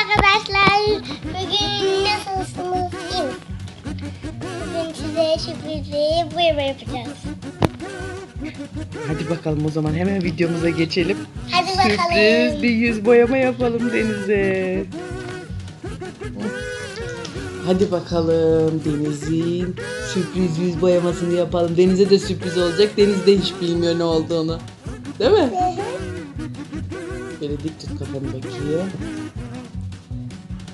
arkadaşlar. Bugün nasılsınız? İyi misiniz? Bugün size sürprizi boyama yapacağız. Hadi bakalım o zaman hemen videomuza geçelim. Hadi bakalım. Sürpriz bir yüz boyama yapalım Deniz'e. Hadi bakalım Deniz'in sürpriz yüz boyamasını yapalım. Deniz'e de sürpriz olacak. Deniz de hiç bilmiyor ne olduğunu. Değil mi? Böyle dik tut kafanı bakayım.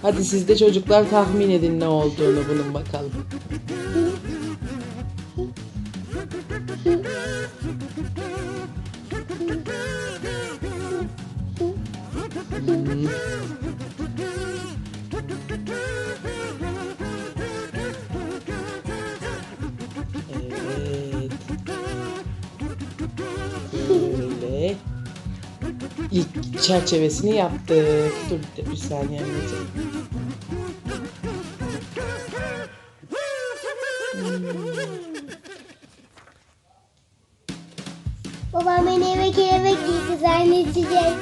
Hadi siz de çocuklar tahmin edin ne olduğunu bunun bakalım. İlk çerçevesini yaptık. Dur bir, bir saniye anneciğim. Babam beni eve kelebek gibi zannedecek.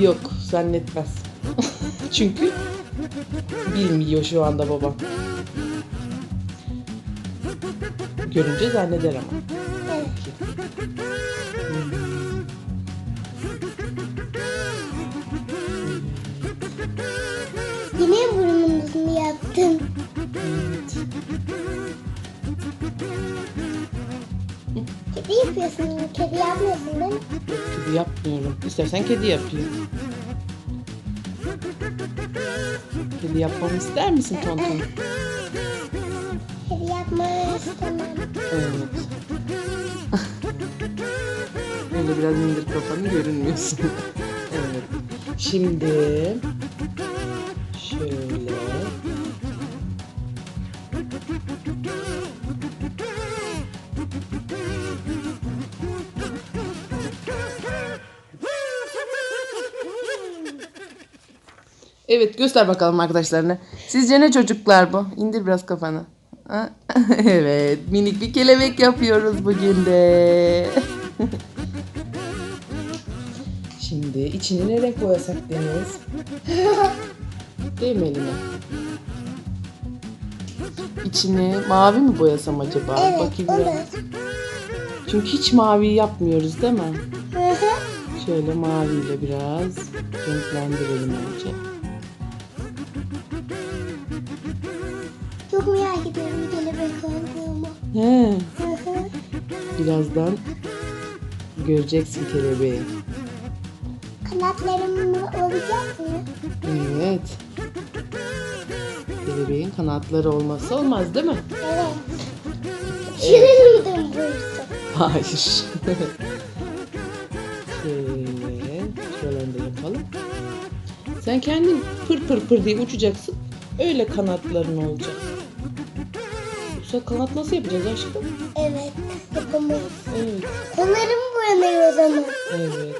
Yok zannetmez. Çünkü bilmiyor şu anda babam. Görünce zanneder ama. evet. Yine burnumuzu yaptım. Kedi yapıyorsun. Kedi yapmıyorsun değil mi? Kedi yapmıyorum. İstersen kedi yapayım. Kedi yapmamı ister misin Tonton? Kedi yapmayı istemem. Evet. Öyle biraz indir kafanı görünmüyorsun. evet. Şimdi Evet göster bakalım arkadaşlarına. Sizce ne çocuklar bu? İndir biraz kafanı. Ha? evet minik bir kelebek yapıyoruz bugün de. Şimdi içini ne renk boyasak Deniz? Değil mi Elina? İçini mavi mi boyasam acaba? Evet Bakayım olur. biraz. Çünkü hiç mavi yapmıyoruz değil mi? Şöyle maviyle biraz renklendirelim önce. Çok merak ediyorum kelebek olduğumu. He, birazdan göreceksin kelebeği. Kanatlarım olacak mı? Evet. Kelebeğin kanatları olmazsa olmaz değil mi? Evet. Şirindim buyursun. Hayır. Şöyle. Şuralarını da yapalım. Sen kendin pır pır pır diye uçacaksın. Öyle kanatların olacak. Yoksa kanat nasıl yapacağız aşkım? Evet. Yapamayız. Evet. Kollarım boyanıyor o zaman. Evet.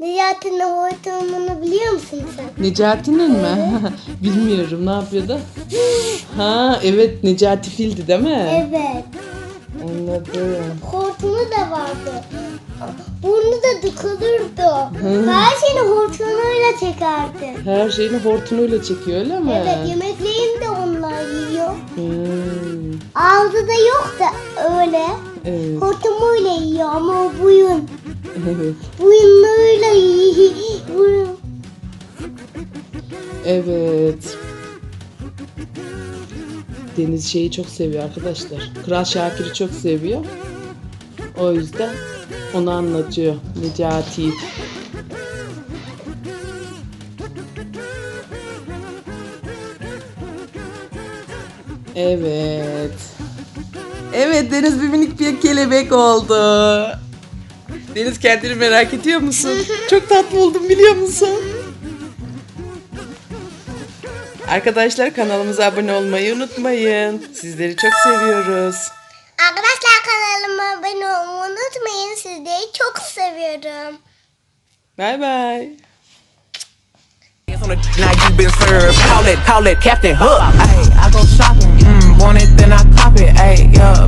Necati'nin hortumunu biliyor musun sen? Necati'nin mi? Bilmiyorum ne yapıyordu? Ha evet Necati fildi değil mi? Evet. Anladım. Hortumu da vardı. Burnu da dıkılırdı. Her şeyini hortumuyla çekerdi. Her şeyini hortumuyla çekiyor öyle mi? Evet yiyor. Hmm, Ağzı da yok da öyle. evet. Hortumuyla yiyor ama o boyun. Evet. Boyunlarıyla yiyor. Boyun. Evet. Deniz şeyi çok seviyor arkadaşlar. Kral Şakir'i çok seviyor. O yüzden onu anlatıyor. Necati. Evet. Evet Deniz bir minik bir kelebek oldu. Deniz kendini merak ediyor musun? Çok tatlı oldum biliyor musun? Arkadaşlar kanalımıza abone olmayı unutmayın. Sizleri çok seviyoruz. Arkadaşlar kanalıma abone olmayı unutmayın. Sizleri çok seviyorum. Bay bay. Now you been served. Call it, call it Captain Hook. Hey, I go shopping. Mm, want it, then I cop it. Hey, yeah.